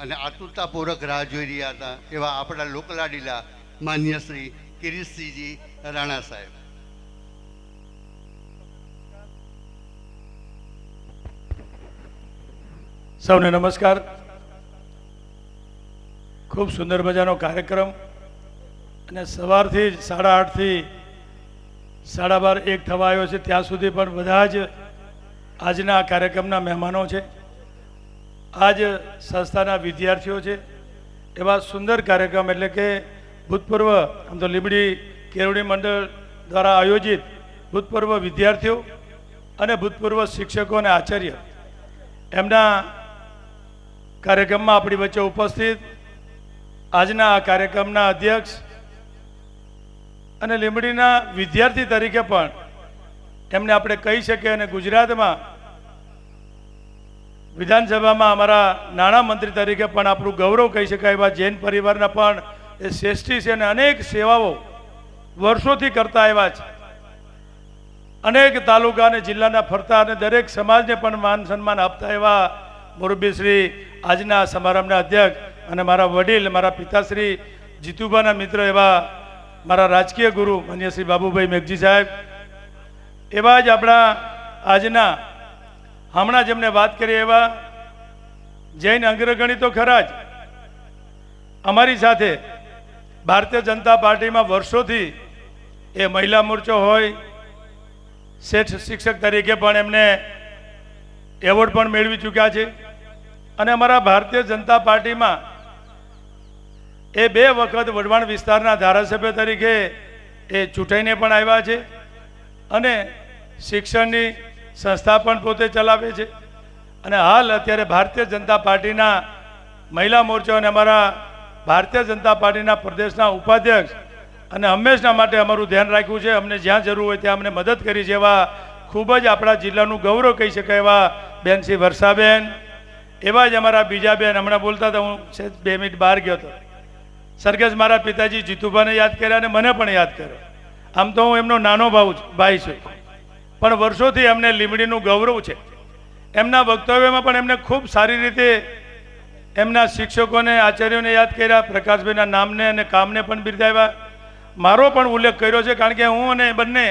અને આતુરતાપૂર્વક રાહ જોઈ રહ્યા હતા એવા આપણા લોકલાડીલા માન્ય શ્રી કિરીટસિંહજી રાણા સાહેબ. સૌને નમસ્કાર. ખૂબ સુંદર મજાનો કાર્યક્રમ. અને સવારથી જ સાડા આઠથી સાડા બાર એક થવા આવ્યો છે. ત્યાં સુધી પણ બધા જ આજના આ કાર્યક્રમના મહેમાનો છે. આજ સંસ્થાના વિદ્યાર્થીઓ છે. એવા સુંદર કાર્યક્રમ એટલે કે ભૂતપૂર્વ, આમ તો લીમડી કેળવણી મંડળ દ્વારા આયોજિત ભૂતપૂર્વ વિદ્યાર્થીઓ અને ભૂતપૂર્વ શિક્ષકો અને આચાર્ય. એમના કાર્યક્રમમાં આપણી વચ્ચે ઉપસ્થિત આજના આ કાર્યક્રમના અધ્યક્ષ અને લીંબડીના વિદ્યાર્થી તરીકે પણ એમને આપણે કહી શકીએ અને ગુજરાતમાં વિધાનસભામાં અમારા નાણાં મંત્રી તરીકે પણ આપણું ગૌરવ કહી શકાય એવા જૈન પરિવારના પણ એ શ્રેષ્ઠી છે અને અનેક સેવાઓ વર્ષોથી કરતા આવ્યા છે. અનેક તાલુકા અને જિલ્લાના ફરતા અને દરેક સમાજને પણ માન સન્માન આપતા એવા મોરબીશ્રી શ્રી આજના સમારંભના અધ્યક્ષ અને મારા વડીલ, મારા પિતાશ્રી જીતુબાના મિત્ર એવા મારા રાજકીય ગુરુ માન્ય બાબુભાઈ મેઘજી સાહેબ. એવા જ આપણા આજના હમણાં જેમને વાત કરી એવા જૈન અગ્રગણી તો ખરા જ. અમારી સાથે ભારતીય જનતા પાર્ટીમાં વર્ષોથી એ મહિલા મોરચો હોય, શેઠ શિક્ષક તરીકે પણ એમને એવોર્ડ પણ મેળવી ચૂક્યા છે. અને અમારા ભારતીય જનતા પાર્ટીમાં એ બે વખત વઢવાણ વિસ્તારના ધારાસભ્ય તરીકે એ ચૂંટાઈને પણ આવ્યા છે. અને શિક્ષણની સંસ્થા પણ પોતે ચલાવે છે. અને હાલ અત્યારે ભારતીય જનતા પાર્ટીના મહિલા મોરચો અને અમારા ભારતીય જનતા પાર્ટીના પ્રદેશના ઉપાધ્યક્ષ અને હંમેશના માટે અમારું ધ્યાન રાખ્યું છે. અમને જ્યાં જરૂર હોય ત્યાં અમને મદદ કરી છે એવા ખૂબ જ આપણા જિલ્લાનું ગૌરવ કહી શકાય એવા બેન વર્ષાબેન, એવા જ અમારા બીજા બેન. હમણાં બોલતા હતા હું છે બે મિનિટ બહાર ગયો હતો. સરગસ મારા પિતાજી જીતુભાને યાદ કર્યા અને મને પણ યાદ કર્યો. આમ તો હું એમનો નાનો ભાવ ભાઈ છું. પણ વર્ષોથી એમને લીમડીનું ગૌરવ છે. એમના વક્તવ્યમાં પણ એમને ખૂબ સારી રીતે એમના શિક્ષકોને, આચાર્યોને યાદ કર્યા, પ્રકાશભાઈના નામને અને કામને પણ બિરદાવ્યા. મારો પણ ઉલ્લેખ કર્યો છે કારણ કે હું અને બંને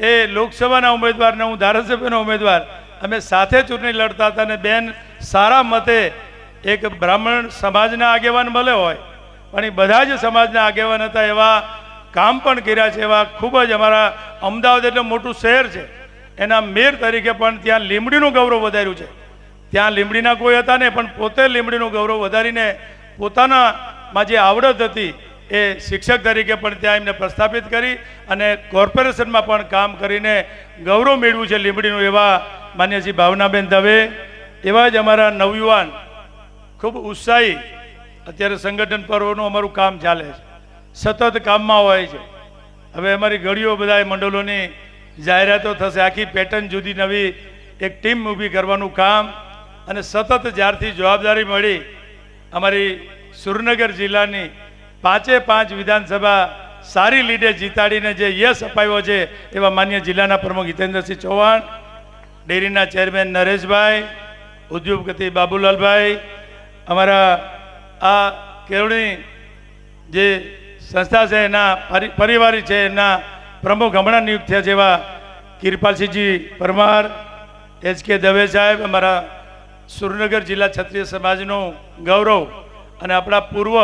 એ લોકસભાના ઉમેદવાર ને હું ધારાસભ્યનો ઉમેદવાર, અમે સાથે ચૂંટણી લડતા હતા અને બેન સારા મતે એક બ્રાહ્મણ સમાજના આગેવાન ભલે હોય, પણ એ બધા જ સમાજના આગેવાન હતા એવા કામ પણ કર્યા છે એવા ખૂબ જ અમારા અમદાવાદ એટલે મોટું શહેર છે. એના મેર તરીકે પણ ત્યાં લીમડીનું ગૌરવ વધાર્યું છે. ત્યાં લીમડીના કોઈ હતા ને પણ પોતે લીમડીનું ગૌરવ વધારીને પોતાનામાં જે આવડત હતી એ શિક્ષક તરીકે પણ ત્યાં એમને પ્રસ્થાપિત કરી અને કોર્પોરેશનમાં પણ કામ કરીને ગૌરવ મેળવ્યું છે લીમડીનું એવા માન્યજી ભાવનાબેન દવે. એવા જ અમારા નવયુવાન, ખૂબ ઉત્સાહી, અત્યારે સંગઠન પર્વનું અમારું કામ ચાલે છે. સતત કામમાં હોય છે. હવે અમારી ઘડીઓ બધા મંડળોની જાહેરાતો થશે. આખી પેટર્ન જુદી નવી. એક ટીમ ઊભી કરવાનું કામ અને સતત જ્યારથી જવાબદારી મળી અમારી સુરનગર જિલ્લાની પાંચે પાંચ વિધાનસભા સારી લીડે જીતાડીને જે યશ અપાવ્યો છે એવા માન્ય જિલ્લાના પ્રમુખ હિતેન્દ્રસિંહ ચૌહાણ, ડેરીના ચેરમેન નરેશભાઈ, ઉદ્યોગપતિ બાબુલાલભાઈ, અમારા આ કેળવણી જે સંસ્થા છે એના પરી- પરિવારી છે એના પ્રમુખ હમણાં નિયુક્ત થયા જેવા કિરપાલસિંહજી પરમાર, એચ કે દવે સાહેબ, અમારા સુરનગર જિલ્લા ક્ષત્રિય સમાજનું ગૌરવ અને આપણા પૂર્વ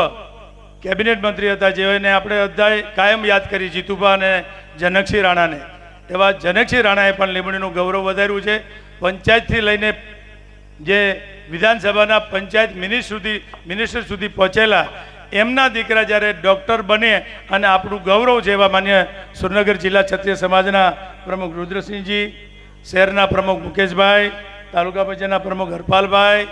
કેબિનેટ મંત્રી હતા જેઓને આપણે બધાએ કાયમ યાદ કરી જીતુભા અને જનકસિંહ રાણાને. એવા જનકસિંહ રાણાએ પણ લીંબડીનું ગૌરવ વધાર્યું છે. પંચાયતથી લઈને જે વિધાનસભાના પંચાયત મિનિસ્ટર સુધી મિનિસ્ટર સુધી પહોંચેલા એમના દીકરા જ્યારે ડૉક્ટર બને અને આપણું ગૌરવ જેવા માન્ય સુરનગર જિલ્લા ક્ષત્રિય સમાજના પ્રમુખ રુદ્રસિંહજી, શહેરના પ્રમુખ મુકેશભાઈ, તાલુકા પંચાયતના પ્રમુખ હરપાલભાઈ,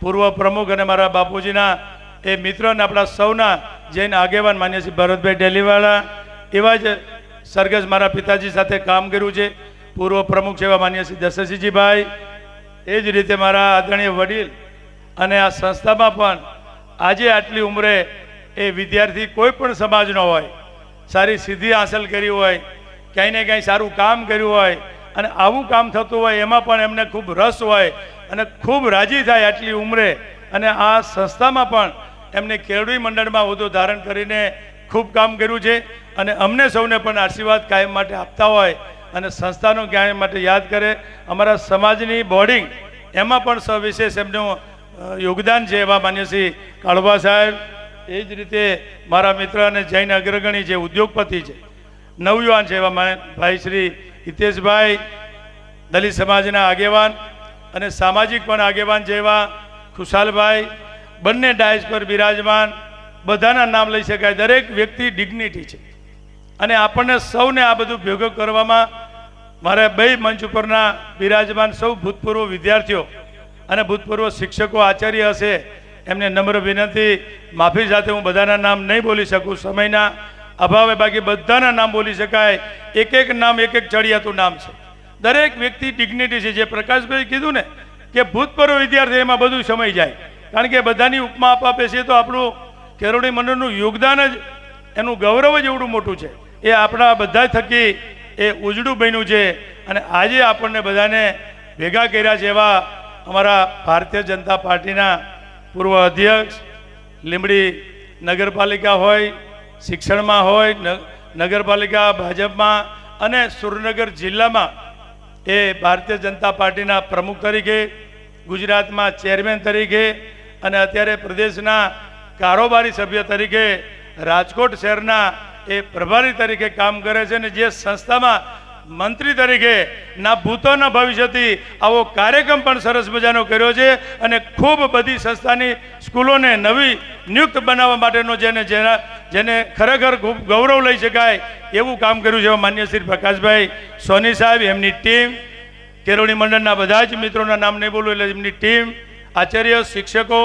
પૂર્વ પ્રમુખ અને મારા બાપુજીના એ મિત્ર અને આપણા સૌના જૈન આગેવાન માન્ય શ્રી ભરતભાઈ ડેલીવાળા એવા જ સરગસ મારા પિતાજી સાથે કામ કર્યું છે. પૂર્વ પ્રમુખ જેવા માન્ય શ્રી દશરથસિંહજીભાઈ. એ જ રીતે મારા આદરણીય વડીલ અને આ સંસ્થામાં પણ આજે આટલી ઉંમરે એ વિદ્યાર્થી કોઈ પણ સમાજનો હોય, સારી સિદ્ધિ હાંસલ કરી હોય, ક્યાંય ને ક્યાંય સારું કામ કર્યું હોય અને આવું કામ થતું હોય એમાં પણ એમને ખૂબ રસ હોય અને ખૂબ રાજી થાય આટલી ઉંમરે અને આ સંસ્થામાં પણ એમને કેળવી મંડળમાં હોદ્દો ધારણ કરીને ખૂબ કામ કર્યું છે અને અમને સૌને પણ આશીર્વાદ કાયમ માટે આપતા હોય અને સંસ્થાનું જ્ઞાન માટે યાદ કરે. અમારા સમાજની બોર્ડિંગ એમાં પણ સવિશેષ એમનું યોગદાન છે એવા માન્ય શ્રી કાળુભા સાહેબ. એ જ રીતે મારા મિત્ર અને જૈન અગ્રગણી છે ઉદ્યોગપતિ છે, નવયુવાન છે એવા ભાઈ શ્રી હિતેશભાઈ, દલિત સમાજના આગેવાન અને સામાજિક પણ આગેવાન જેવા ખુશાલભાઈ. બંને ડાયસ પર બિરાજમાન, બધાના નામ લઈ શકાય દરેક વ્યક્તિ ડિગ્નિટી છે. અને આપણને સૌને આ બધું ભેગું કરવામાં મારે બે મંચ ઉપરના બિરાજમાન સૌ ભૂતપૂર્વ વિદ્યાર્થીઓ અને ભૂતપૂર્વ શિક્ષકો આચાર્ય હશે, એમને નમ્ર વિનંતી, માફી સાથે હું બધાના નામ નહીં બોલી શકું, સમયના અભાવે બાકી બધાના નામ બોલી શકાય. એક એક નામ, એક એક ચડિયાતું નામ છે. દરેક વ્યક્તિ ડિગ્નિટી છે. જે પ્રકાશભાઈ કીધું ને કે ભૂતપૂર્વ વિદ્યાર્થી, એમાં બધું સમય જાય. કારણ કે બધાની ઉપમા આપવા આપે છે તો આપણું કેરોડી મંડળનું યોગદાન જ એનું ગૌરવ જ એવડું મોટું છે. એ આપણા બધા થકી એ ઉજળું બન્યું છે. અને આજે આપણને બધાને ભેગા કર્યા છે એવા અમારા ભારતીય જનતા પાર્ટીના પૂર્વ અધ્યક્ષ, લીંબડી નગરપાલિકા હોય, શિક્ષણમાં હોય નગરપાલિકા ભાજપમાં અને સુરેન્દ્રનગર જિલ્લામાં એ ભારતીય જનતા પાર્ટીના પ્રમુખ તરીકે, ગુજરાતમાં ચેરમેન તરીકે અને અત્યારે પ્રદેશના કારોબારી સભ્ય તરીકે, રાજકોટ શહેરના એ પ્રભારી તરીકે કામ કરે છે અને જે સંસ્થામાં મંત્રી તરીકે ના ભૂતોના ભવિષ્યથી આવો કાર્યક્રમ પણ સરસ મજાનો કર્યો છે અને ખૂબ બધી સંસ્થાની સ્કૂલોને નવી નિયુક્ત બનાવવા માટેનો જેને જેના જેને ખરેખર ખૂબ ગૌરવ લઈ શકાય એવું કામ કર્યું છે માન્ય શ્રી પ્રકાશભાઈ સોની સાહેબ, એમની ટીમ કેરોળી મંડળના બધા જ મિત્રોના નામ નહીં બોલું એટલે એમની ટીમ, આચાર્ય, શિક્ષકો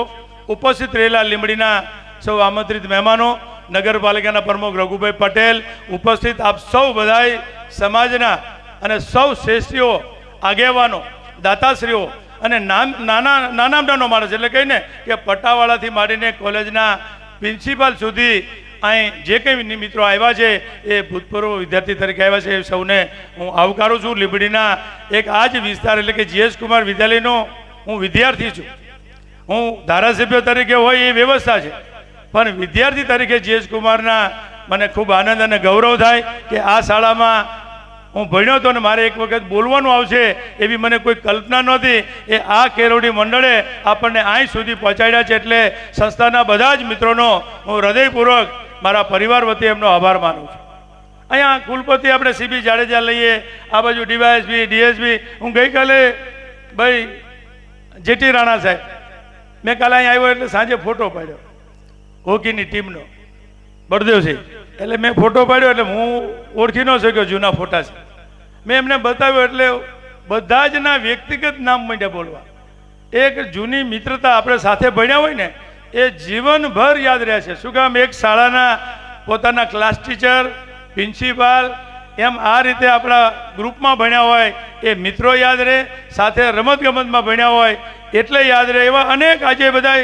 ઉપસ્થિત રહેલા લીંબડીના સૌ આમંત્રિત મહેમાનો, નગરપાલિકાના પ્રમુખ રઘુભાઈ પટેલ ઉપસ્થિત આપ સૌ બધાય સમાજના અને સૌ શ્રેષ્ઠીઓ, આગેવાનો, દાતાશ્રીઓ અને નાના નાના નાનો માણસ એટલે કહીને કે પટ્ટાવાળાથી માંડીને કોલેજના પ્રિન્સિપાલ સુધી અહીં જે કંઈ મિત્રો આવ્યા છે એ ભૂતપૂર્વ વિદ્યાર્થી તરીકે આવ્યા છે એ સૌને હું આવકારું છું. લીંબડીના એક આ જ વિસ્તાર એટલે કે જીએસ કુમાર વિદ્યાલયનો હું વિદ્યાર્થી છું. હું ધારાસભ્ય તરીકે હોય એ વ્યવસ્થા છે. પણ વિદ્યાર્થી તરીકે જીએસ કુમારના મને ખૂબ આનંદ અને ગૌરવ થાય કે આ શાળામાં હું ભણ્યો હતો ને મારે એક વખત બોલવાનું આવશે એવી મને કોઈ કલ્પના નહોતી. એ આ કેરોડી મંડળે આપણને અહીં સુધી પહોંચાડ્યા છે એટલે સંસ્થાના બધા જ મિત્રોનો હું હૃદયપૂર્વક મારા પરિવાર વતી એમનો આભાર માનું છું. અહીંયા કુલપતિ આપણે સીબી જાડેજા લઈએ, આ બાજુ ડીવાયએસપી, ડીએસપી. હું ગઈકાલે, ભાઈ, જેટી રાણા સાહેબ, મેં કાલે અહીં આવ્યો એટલે સાંજે ફોટો પાડ્યો, હોકીની ટીમનો. બળદેવસિંહ એટલે મેં ફોટો પાડ્યો એટલે હું ઓળખી ન શક્યો જૂના ફોટા છે. મેં એમને બતાવ્યો એટલે બધા જ ના વ્યક્તિગત નામ માંડ્યા બોલવા. એક જૂની મિત્રતા આપણે સાથે ભણ્યા હોય ને, એ જીવનભર યાદ રહે છે. શું કામ? એક શાળાના પોતાના ક્લાસ ટીચર પ્રિન્સિપાલ એમ આ રીતે આપણા ગ્રુપમાં ભણ્યા હોય, એ મિત્રો યાદ રહે. સાથે રમતગમતમાં ભણ્યા હોય, એટલે યાદ રહે. એવા અનેક આજે બધા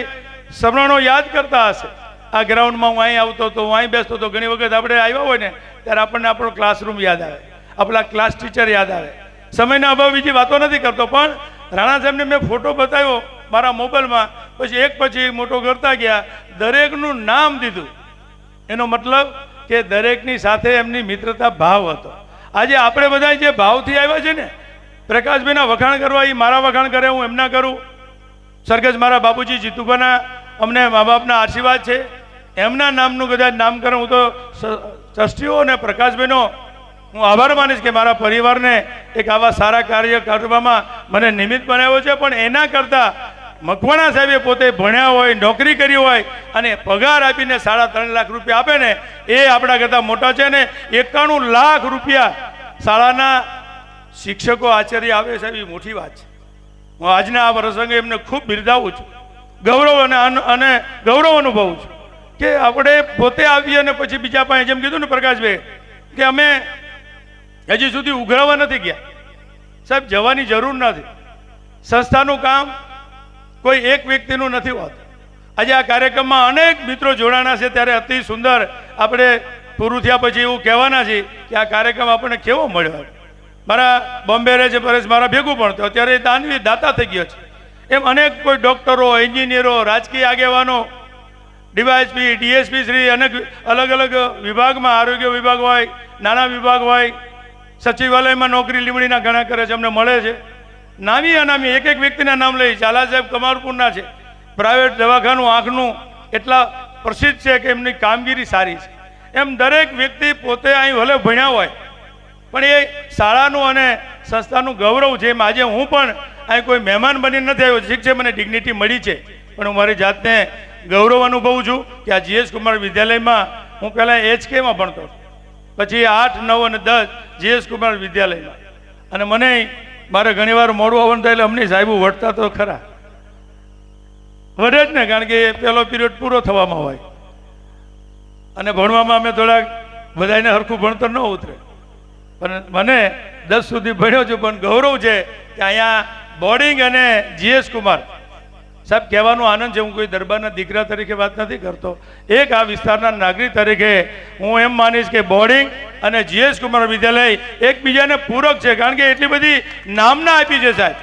સ્મરણો યાદ કરતા હશે. આ ગ્રાઉન્ડમાં હું અહીં આવતો હતો, હું અહીં બેસતો હતો, ઘણી વખત આપણે આવ્યા હોય ને, ત્યારે આપણને આપણો ક્લાસરૂમ યાદ આવે. આપણા ક્લાસ ટીચર યાદ આવે. સમયના અભાવ બીજી વાતો નથી કરતો, પણ રાણા સાહેબને મેં ફોટો બતાવ્યો મારા મોબાઈલમાં, પછી એક પછી મોટો કરતા ગયા, દરેકનું નામ દીધું. એનો મતલબ કે દરેકની સાથે એમની મિત્રતા ભાવ હતો. આજે આપણે બધા જે ભાવથી આવ્યા છે ને, પ્રકાશભાઈના વખાણ કરવા એ મારા વખાણ કરે, હું એમના કરું. સરગજ મારા બાપુજી જીતુભાના, અમને મા બાપના આશીર્વાદ છે. એમના નામનું કદાચ નામકરણ હું તો ટ્રસ્ટીઓ અને પ્રકાશભાઈનો હું આભાર માનીશ કે મારા પરિવારને એક આવા સારા કાર્ય કરવામાં મને નિમિત્ત બનાવ્યો છે, પણ એના કરતાં મકવાણા સાહેબે પોતે ભણ્યા હોય, નોકરી કરી હોય અને પગાર આપીને સાડા ત્રણ લાખ રૂપિયા આપે ને, એ આપણા કરતાં મોટા છે ને એકાણું લાખ રૂપિયા શાળાના શિક્ષકો આચાર્ય આવે સાહેબ, એ મોટી વાત છે. હું આજના આ પ્રસંગે એમને ખૂબ બિરદાવું છું. ગૌરવ અને અને ગૌરવ અનુભવું છું. કે આપણે પોતે આવીએ અને પછી બીજા પાસે જેમ કીધું ને પ્રકાશભાઈ, કે અમે હજી સુધી ઉઘરાવા નથી ગયા. સાહેબ, જવાની જરૂર નથી. સંસ્થાનું કામ કોઈ એક વ્યક્તિનું નથી હોતું. આજે આ કાર્યક્રમમાં અનેક મિત્રો જોડાણા છે, ત્યારે અતિ સુંદર આપણે પૂરું થયા પછી એવું કહેવાના છીએ કે આ કાર્યક્રમ આપણને કેવો મળ્યો? મારા બોમ્બે રહે છે, પરેશ, મારા ભેગું ભણતો અત્યારે દાનવી દાતા થઈ ગયો છે. એમ અનેક કોઈ ડૉક્ટરો, એન્જિનિયરો, રાજકીય આગેવાનો ડીવાયએસપી, ડીએસપી શ્રી અનેક અલગ અલગ વિભાગમાં, આરોગ્ય વિભાગ હોય નાના વિભાગ હોય, સચિવાલયમાં નોકરી લીમડીના ઘણા કરે છે, અમને મળે છે. નામી અનામી, એક એક વ્યક્તિના નામ લઈ, ઝાલા સાહેબ કમારપુરના છે. પ્રાઇવેટ દવાખાનું, આંખનું એટલા પ્રસિદ્ધ છે કે એમની કામગીરી સારી છે. એમ દરેક વ્યક્તિ પોતે અહીં ભલે ભણ્યા હોય, પણ એ શાળાનું અને સંસ્થાનું ગૌરવ છે એમ આજે હું પણ અહીં કોઈ મહેમાન બની નથી આવ્યો. છે, મને ડિગ્નિટી મળી છે, પણ હું મારી જાતને ગૌરવ અનુભવું છું કે આ જીએસ કુમાર વિદ્યાલયમાં હું પહેલાં એચકેમાં ભણતો પછી આઠ, નવ અને દસ જીએસ કુમાર વિદ્યાલયમાં. અને મને મારે ઘણીવાર મોડું આવવાનું થાય અમને સાહેબો વળતા તો ખરા. વઢે જ ને, કારણ કે પહેલો પિરિયડ પૂરો થવામાં હોય. અને ભણવામાં અમે થોડાક બધાને હરખું ભણતર ન ઉતરે. પણ મને દસ સુધી ભણ્યો છું, પણ ગૌરવ છે કે અહીંયા બોર્ડિંગ અને જીએસ કુમાર સાહેબ, કહેવાનો આનંદ છે, હું કોઈ દરબારના દીકરા તરીકે વાત નથી કરતો. એક આ વિસ્તારના નાગરિક તરીકે હું એમ માનીશ કે બોર્ડિંગ અને જીએસ કુમાર વિદ્યાલય એકબીજાને પૂરક છે, કારણ કે એટલી બધી નામના આપી છે સાહેબ.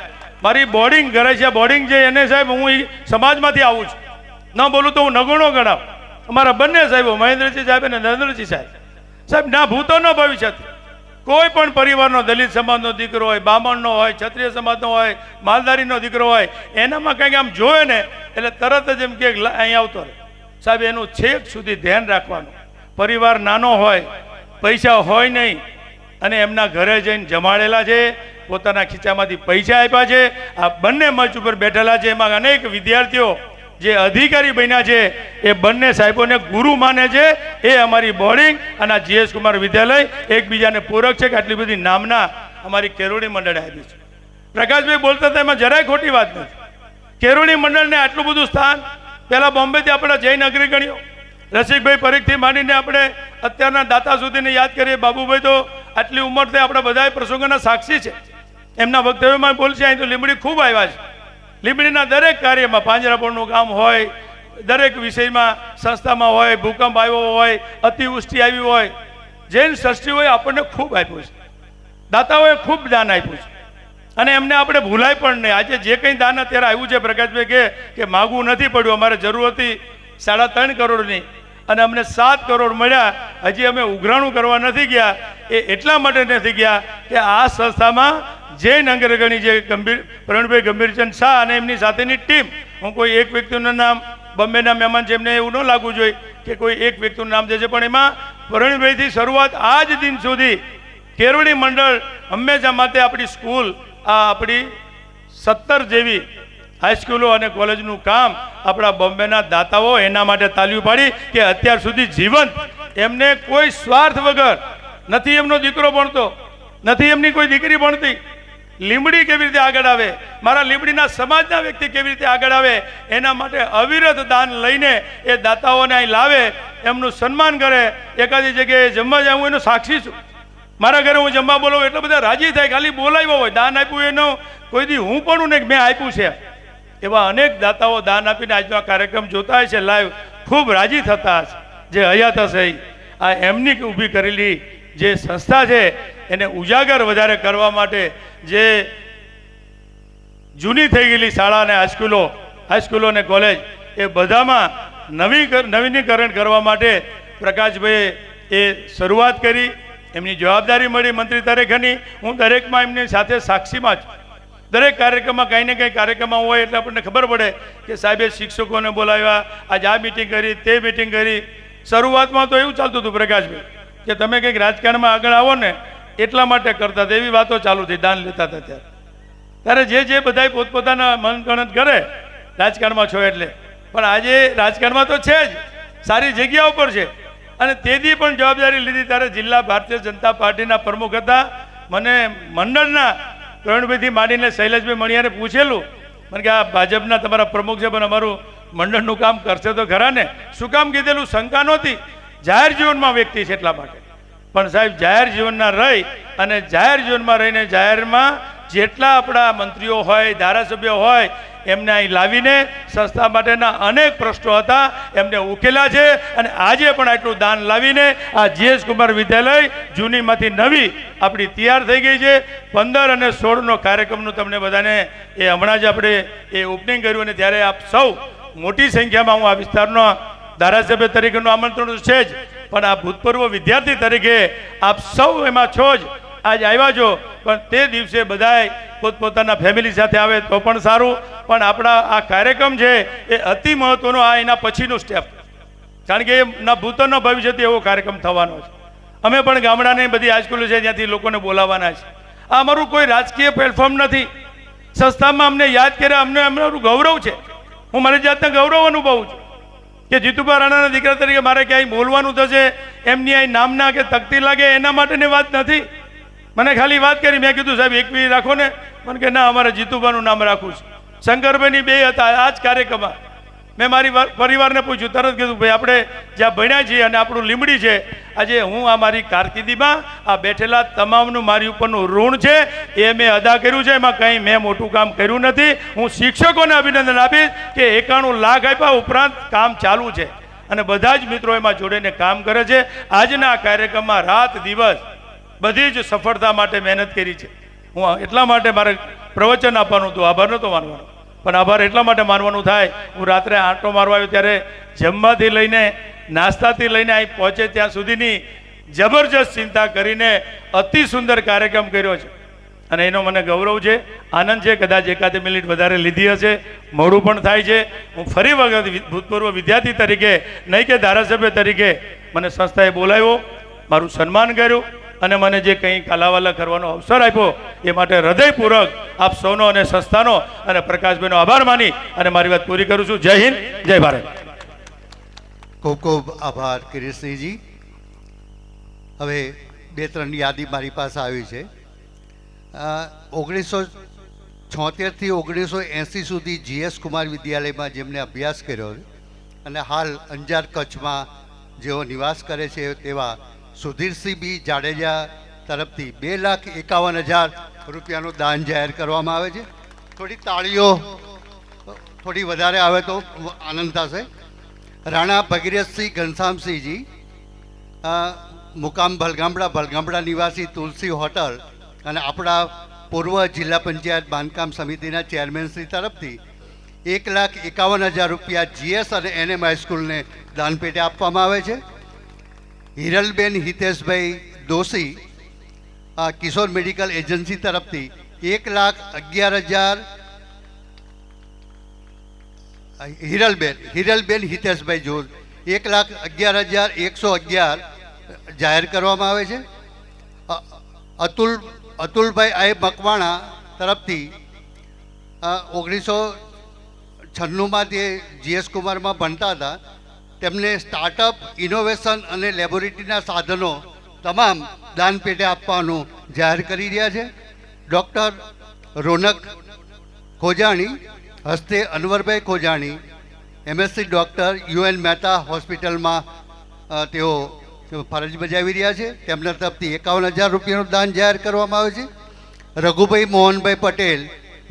મારી બોર્ડિંગ ઘરે છે બોર્ડિંગ છે એને સાહેબ, હું સમાજમાંથી આવું છું. ન બોલું તો હું નગુણો ગણાવ. અમારા બંને સાહેબો મહેન્દ્રસિંહ સાહેબ અને નરેન્દ્રસિંહ સાહેબ. સાહેબ, ના ભૂતો ન ભવિષ્ય કોઈ પણ પરિવારનો દલિત સમાજનો દીકરો હોય બામણનો હોય, ક્ષત્રિય સમાજનો હોય, માલધારીનો દીકરો હોય, એનામાં કંઈક આમ જોવે ને, એટલે તરત જ એમ કે અહીં આવતો રહે. સાહેબ, એનું છેક સુધી ધ્યાન રાખવાનું. પરિવાર નાનો હોય, પૈસા હોય નહીં, અને એમના ઘરે જઈને જમાડેલા છે, પોતાના ખીચામાંથી પૈસા આપ્યા છે, આ બંને મંચ ઉપર બેઠેલા છે, એમાં અનેક વિદ્યાર્થીઓ જે અધિકારી બન્યા છે, એ બંને સાહેબોને ગુરુ માને છે, એ અમારી બોર્ડિંગ અને આ જીએસ કુમાર વિદ્યાલય એકબીજાને પૂરક છે કે આટલી બધી નામના અમારી કેરોડી મંડળે આપી છે. પ્રકાશભાઈ બોલતા હતા, એમાં જરાય ખોટી વાત નથી. કેરોડી મંડળને આટલું બધું સ્થાન, પહેલાં બોમ્બેથી આપણા જૈન અગ્રગણ્યો રસિકભાઈ પરીખથી માંડીને આપણે અત્યારના દાતા સુધીને યાદ કરીએ, બાબુભાઈ તો આટલી ઉંમર થઈ આપણા બધા પ્રસંગોના સાક્ષી છે. એમના વક્તવ્યમાં બોલશે, અહીં તો લીમડી ખૂબ આવ્યા છે. લીમડીના દરેક કાર્યમાં પાંજરાપોળનું કામ હોય, દરેક વિષયમાં સંસ્થામાં હોય, ભૂકંપ આવ્યો હોય, અતિવૃષ્ટિ આવી હોય, જૈન હોય આપણને ખૂબ આપ્યું છે. દાતાઓએ ખૂબ દાન આપ્યું છે. અને એમને આપણે ભૂલાય પણ નહીં. આજે જે કંઈ દાન અત્યારે આવ્યું છે પ્રકાશભાઈ કે માગવું નથી પડ્યું. અમારે જરૂર હતી સાડા ત્રણ કરોડની અને અમને સાત કરોડ મળ્યા. હજી અમે ઉઘરાણું કરવા નથી ગયા. એ એટલા માટે નથી ગયા કે આ સંસ્થામાં જૈન નગરગણી જે ગંભીર, પ્રવીણભાઈ ગંભીરચંદ શાહ અને એમની સાથેની ટીમ, હું કોઈ એક વ્યક્તિનું નામ બોમ્બેના મહેમાન છે એમને એવું ન લાગવું જોઈએ કે કોઈ એક વ્યક્તિનું નામ છે પણ એમાં પ્રવીણભાઈથી શરૂઆત આજ દિન સુધી કેરવણી મંડળ હંમેશા માટે આપણી સ્કૂલ, આ આપણી સત્તર જેવી હાઈસ્કૂલો અને કોલેજનું કામ આપણા બોમ્બેના દાતાઓ એના માટે તાલીઓ પાડી કે અત્યાર સુધી જીવંત. એમને કોઈ સ્વાર્થ વગર નથી એમનો દીકરો ભણતો, નથી એમની કોઈ દીકરી ભણતી. લીમડી કેવી રીતે આગળ આવે, મારા લીમડીના સમાજના વ્યક્તિ કેવી રીતે આગળ આવે, એના માટે અવિરત દાન લઈને એ દાતાઓને અહીં લાવે, એમનું સન્માન કરે, એકાદી જગ્યાએ જમવા જાય, હું એનો સાક્ષી છું. મારા ઘરે હું જમવા બોલાવું, એટલે બધા રાજી થાય, ખાલી બોલાવ્યો હોય, દાન આપ્યું એનો, કોઈ દી હું પણ ને મેં આપ્યું છે. એવા અનેક દાતાઓ દાન આપીને આજનો કાર્યક્રમ જોતા હોય છે લાઈવ ખૂબ રાજી થતા હશે. જે હયાત હશે. આ એમની ઊભી કરેલી જે સંસ્થા છે, એને ઉજાગર વધારે કરવા માટે જે જૂની થઈ ગયેલી શાળા અને હાઈસ્કૂલો હાઈસ્કૂલો અને કોલેજ, એ બધામાં નવી નવીનીકરણ કરવા માટે પ્રકાશભાઈએ એ શરૂઆત કરી. એમની જવાબદારી મળી મંત્રી તરીકેની. હું દરેકમાં એમની સાથે સાક્ષીમાં છું દરેક કાર્યક્રમમાં કંઈ ને કંઈ કાર્યક્રમમાં હોય એટલે આપણને ખબર પડે કે સાહેબે શિક્ષકોને બોલાવ્યા, આજે આ મિટિંગ કરી, તે મિટિંગ કરી. શરૂઆતમાં તો એવું ચાલતું હતું પ્રકાશભાઈ, કે તમે કંઈક રાજકારણમાં આગળ આવો ને, એટલા માટે કરતા હતા. એવી વાતો ચાલુ થઈ, દાન લેતા હતા ત્યારે. ત્યારે જે જે બધાય પોતપોતાના મનગણત કરે, રાજકારણમાં છો એટલે. પણ આજે રાજકારણમાં તો છે જ, સારી જગ્યા ઉપર છે. અને તેથી પણ જવાબદારી લીધી ત્યારે જિલ્લા ભારતીય જનતા પાર્ટીના પ્રમુખ હતા. મને મંડળના પ્રવીણભાઈથી માંડીને શૈલેષભાઈ મણિયારે પૂછેલું, મને કે આ ભાજપના તમારા પ્રમુખ છે, પણ અમારું મંડળનું કામ કરશે તો ખરા ને? શું કામ કીધેલું? શંકા નહોતી. જાહેર જીવનમાં વ્યક્તિ છે એટલા માટે. પણ સાહેબ, જાહેર જીવનના રહી અને જાહેર જીવનમાં રહીને જાહેરમાં જેટલા આપણા મંત્રીઓ હોય, ધારાસભ્યો હોય એમને અહીં લાવીને સંસ્થા માટેના અનેક પ્રશ્નો હતા, એમને ઉકેલા છે અને આજે પણ આટલું દાન લાવીને આ જીએસ કુમાર વિદ્યાલય જૂનીમાંથી નવી આપણી તૈયાર થઈ ગઈ છે. પંદર અને સોળનો કાર્યક્રમનું તમને બધાને એ હમણાં જ આપણે એ ઓપનિંગ કર્યું અને ત્યારે આપ સૌ મોટી સંખ્યામાં હું આ વિસ્તારનો ધારાસભ્ય તરીકેનું આમંત્રણ છે જ. પણ આ ભૂતપૂર્વ વિદ્યાર્થી તરીકે આપ સૌ એમાં છો જ. આજ આવ્યા છો. પણ તે દિવસે બધાય પોતપોતાના ફેમિલી સાથે આવે તો પણ સારું. પણ આપણા આ કાર્યક્રમ છે એ અતિ મહત્વનો, આ એના પછીનું સ્ટેપ કારણ કે એના ના ભૂતો ન ભવિષ્યથી એવો કાર્યક્રમ થવાનો છે. અમે પણ ગામડાની બધી હાઈસ્કૂલો છે જ્યાંથી લોકોને બોલાવવાના છે. આ અમારું કોઈ રાજકીય પ્લેટફોર્મ નથી. સંસ્થામાં અમને યાદ કર્યા, અમને અમારું ગૌરવ છે. હું મારી જાતને ગૌરવ અનુભવું છું. કે જીતુભા રાણાના દીકરા તરીકે મારે ક્યાંય બોલવાનું થશે, એમની અહીં નામના કે તકતી લાગે, એના માટેની વાત નથી. મને ખાલી વાત કરી, મેં કીધું, સાહેબ એકવી રાખો ને. મને કે ના, અમારે જીતુભાનું નામ રાખવું છે. શંકરભાઈની બે હતા આ જ કાર્યક્રમમાં. મેં મારી પરિવારને પૂછ્યું, તરત કીધું, ભાઈ, આપણે જ્યાં ભણ્યા છીએ અને આપણું લીમડી છે, આજે હું આ મારી કારકિર્દીમાં આ બેઠેલા તમામનું મારી ઉપરનું ઋણ છે, એ મેં અદા કર્યું છે, એમાં કંઈ મેં મોટું કામ કર્યું નથી. હું શિક્ષકોને અભિનંદન આપીશ કે એકાણું લાખ આપ્યા ઉપરાંત કામ ચાલુ છે. અને બધા જ મિત્રો એમાં જોડીને કામ કરે છે. આજના કાર્યક્રમમાં રાત દિવસ બધી જ સફળતા માટે મહેનત કરી છે. હું એટલા માટે મારે પ્રવચન આપવાનું હતું. આભાર નહોતો માનવાનો. પણ આભાર એટલા માટે માનવાનું થાય, હું રાત્રે આંટો મારવા આવ્યો ત્યારે જમવાથી લઈને, નાસ્તાથી લઈને અહીં પહોંચે ત્યાં સુધીની જબરજસ્ત ચિંતા કરીને અતિ સુંદર કાર્યક્રમ કર્યો છે. અને એનો મને ગૌરવ છે, આનંદ છે, કદાચ એકાદ મિનિટ વધારે લીધી હશે, મોડું પણ થાય છે. હું ફરી વખત ભૂતપૂર્વ વિદ્યાર્થી તરીકે, નહીં કે ધારાસભ્ય તરીકે, મને સંસ્થાએ બોલાવ્યો, મારું સન્માન કર્યું. અને મને જે કંઈ કાલાવાલા કરવાનો અવસર આપ્યો, એ માટે હૃદયપૂર્વક આપ સૌનો અને સંસ્થાનો અને પ્રકાશભાઈનો આભાર માની અને મારી વાત પૂરી કરું છું. જય હિન્દ, જય ભારત. ખૂબ ખૂબ આભાર કિરીટસિંહજી. હવે બે ત્રણ યાદી મારી પાસે આવી છે. ઓગણીસો છોતેરથી ઓગણીસો એંસી સુધી જીએસ કુમાર વિદ્યાલયમાં જેમણે અભ્યાસ કર્યો અને હાલ અંજાર કચ્છમાં જેઓ નિવાસ કરે છે તેવા સુધીરસિંહ બી જાડેજા તરફથી બે લાખ એકાવન હજાર રૂપિયાનું દાન જાહેર કરવામાં આવે છે. થોડી તાળીઓ, થોડી વધારે આવે તો આનંદ થશે. રાણા ભગીરથસિંહ ઘનશ્યામસિંહજી મુકામ ભલગામડા ભલગામડા નિવાસી તુલસી હોટલ અને આપણા પૂર્વ જિલ્લા પંચાયત બાંધકામ સમિતિના ચેરમેન શ્રી તરફથી એક લાખ એકાવન હજાર રૂપિયા જીએસ અને એનએમ હાઈસ્કૂલને દાનપેટે આપવામાં આવે છે. હિરલબેન હિતેશભાઈ દોશી કિશોર મેડિકલ એજન્સી તરફથી એક લાખ અગિયાર હજાર હિરલબેન હિરલબેન હિતેશભાઈ જોર એક લાખ અગિયાર હજાર એકસો અગિયાર જાહેર કરવામાં આવે છે. અતુલ, અતુલભાઈ આઈ મકવાણા તરફથી ઓગણીસો છન્નુંમાં તે જીએસ કુમારમાં ભણતા હતા. તેમને સ્ટાર્ટઅપ ઇનોવેશન અને લેબોરેટરીના સાધનો તમામ દાન પેટે આપવાનું જાહેર કરી રહ્યા છે. ડૉક્ટર રોનક ખોજાણી, હસ્તે Anwarbhai Khojani MSc doctor UN Mehta હોસ્પિટલમાં તેઓ ફરજ બજાવી રહ્યા છે. તેમના તરફથી એકાવન હજાર રૂપિયાનું દાન જાહેર કરવામાં આવે છે. રઘુભાઈ મોહનભાઈ પટેલ,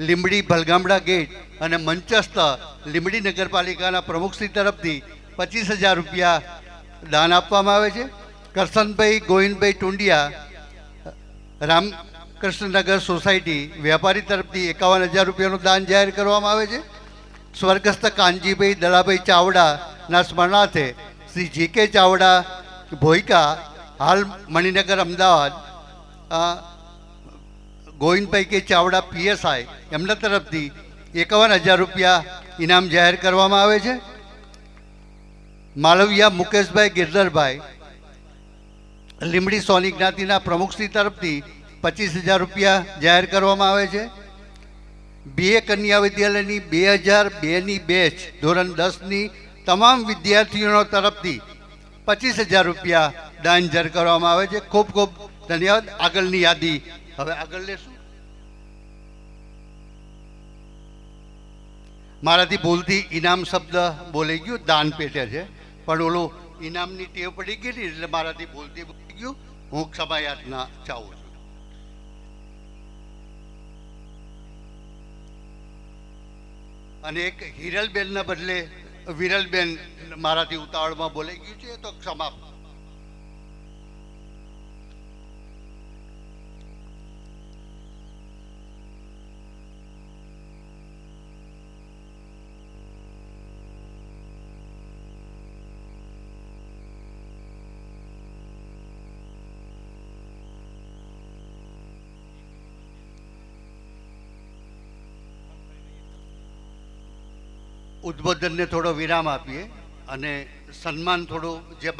લીંબડી ભલગામડા ગેટ અને મંચસ્થ લીંબડી નગરપાલિકાના પ્રમુખશ્રી તરફથી પચીસ હજાર રૂપિયા દાન આપવામાં આવે છે. કરશનભાઈ, ગોવિંદભાઈ ટુંડિયા રામકૃષ્ણનગર સોસાયટી વેપારી તરફથી એકાવન હજાર રૂપિયાનું દાન જાહેર કરવામાં આવે છે. સ્વર્ગસ્થ કાનજીભાઈ દલાભાઈ ચાવડાના સ્મરણાર્થે શ્રી જી કે ચાવડા ભોઈકા હાલ મણિનગર અમદાવાદ ગોવિંદભાઈ કે ચાવડા પીએસઆઈ એમના તરફથી એકાવન હજાર રૂપિયા ઇનામ જાહેર કરવામાં આવે છે. માલવિયા મુકેશભાઈ ગિરધરભાઈ લીમડી સોની જ્ઞાતિના પ્રમુખશ્રી તરફથી પચીસ હજાર રૂપિયા જાહેર કરવામાં આવે છે. બીએ કન્યા વિદ્યાલયની બે હજાર બેની બેચ ધોરણ દસની તમામ વિદ્યાર્થીઓ તરફથી પચીસ હજાર રૂપિયા દાન જાહેર કરવામાં આવે છે. ખૂબ ખૂબ ધન્યવાદ. આગળની યાદી હવે આગળ લેશું. મારાથી ભૂલથી ઇનામ શબ્દ બોલાઈ ગયું. દાન પેટે છે. પણ ઓલું ઇનામની ટેવ પડી ગઈ એટલે મારાથી બોલતી બોલી ગયું. હું ક્ષમા યાચના ચાહું છું. અને એક હિરલબેનના બદલે વિરલબેન મારાથી ઉતાવળમાં બોલાઈ ગયું છે, તો ક્ષમા ઉદ્બોધનને થોડો વિરામ આપીએ અને સન્માન થોડું જે